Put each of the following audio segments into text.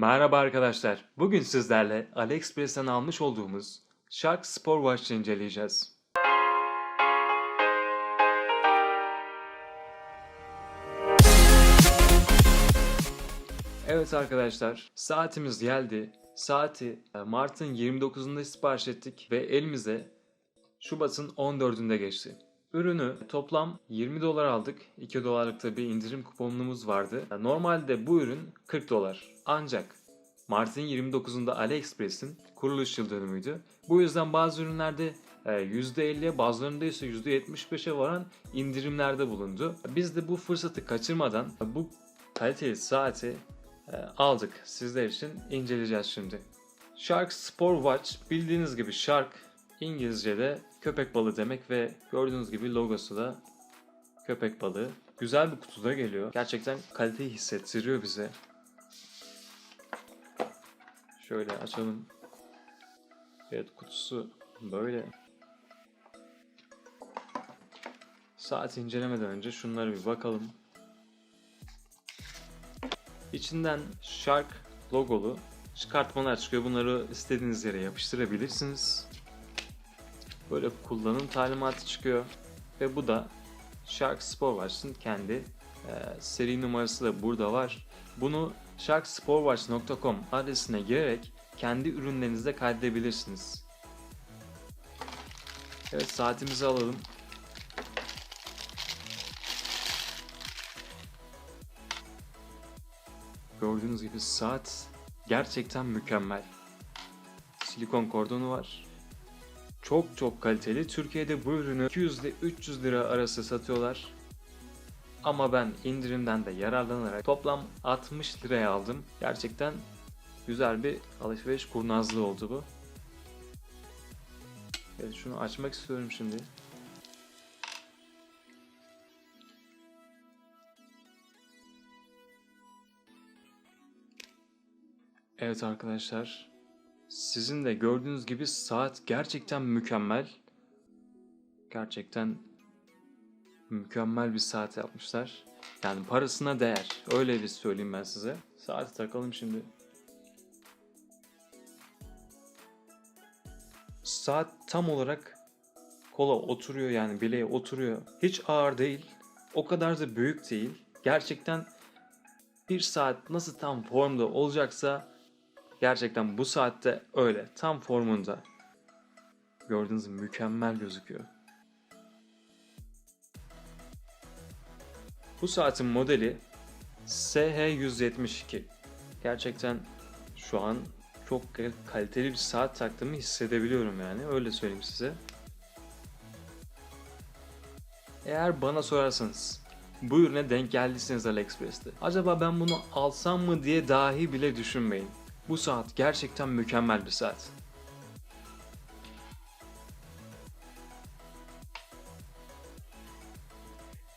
Merhaba arkadaşlar. Bugün sizlerle AliExpress'ten almış olduğumuz Shark Sport Watch'ı inceleyeceğiz. Evet arkadaşlar, saatimiz geldi. Saati e, Mart'ın 29'unda sipariş ettik ve elimize Şubat'ın 14'ünde geçti. Ürünü toplam 20 dolar aldık. 2 dolarlık da bir indirim kuponumuz vardı. Normalde bu ürün 40 dolar. Ancak Mart'ın 29'unda AliExpress'in kuruluş yıl dönümüydü. Bu yüzden bazı ürünlerde e, %50'ye bazılarında ise %75'e varan indirimlerde bulundu. Biz de bu fırsatı kaçırmadan bu kaliteli saati e, aldık. Sizler için inceleyeceğiz şimdi. Shark Sport Watch bildiğiniz gibi Shark İngilizce'de köpek balığı demek ve gördüğünüz gibi logosu da köpek balığı. Güzel bir kutuda geliyor. Gerçekten kaliteyi hissettiriyor bize. Şöyle açalım. Evet kutusu böyle. Saat incelemeden önce şunlara bir bakalım. İçinden Shark logolu çıkartmalar çıkıyor. Bunları istediğiniz yere yapıştırabilirsiniz. Böyle kullanım talimatı çıkıyor. Ve bu da Shark Sport Watch'ın kendi e, seri numarası da burada var. Bunu sharksportwatch.com adresine girerek kendi ürünlerinizde kaydedebilirsiniz. Evet saatimizi alalım. Gördüğünüz gibi saat gerçekten mükemmel. Silikon kordonu var. Çok çok kaliteli. Türkiye'de bu ürünü 200 ile 300 lira arası satıyorlar. Ama ben indirimden de yararlanarak toplam 60 liraya aldım. Gerçekten güzel bir alışveriş kurnazlığı oldu bu. Evet şunu açmak istiyorum şimdi. Evet arkadaşlar. Sizin de gördüğünüz gibi saat gerçekten mükemmel. Gerçekten mükemmel bir saat yapmışlar. Yani parasına değer. Öyle bir söyleyeyim ben size. Saati takalım şimdi. Saat tam olarak kola oturuyor yani bileğe oturuyor. Hiç ağır değil. O kadar da büyük değil. Gerçekten bir saat nasıl tam formda olacaksa gerçekten bu saatte öyle. Tam formunda. Gördüğünüz gibi mükemmel gözüküyor. Bu saatin modeli SH172. Gerçekten şu an çok kaliteli bir saat taktığımı hissedebiliyorum yani. Öyle söyleyeyim size. Eğer bana sorarsanız bu ürüne denk geldiyseniz AliExpress'te acaba ben bunu alsam mı diye dahi bile düşünmeyin. Bu saat gerçekten mükemmel bir saat.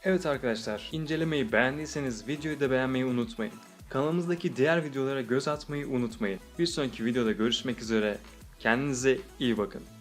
Evet arkadaşlar, incelemeyi beğendiyseniz videoyu da beğenmeyi unutmayın. Kanalımızdaki diğer videolara göz atmayı unutmayın. Bir sonraki videoda görüşmek üzere. Kendinize iyi bakın.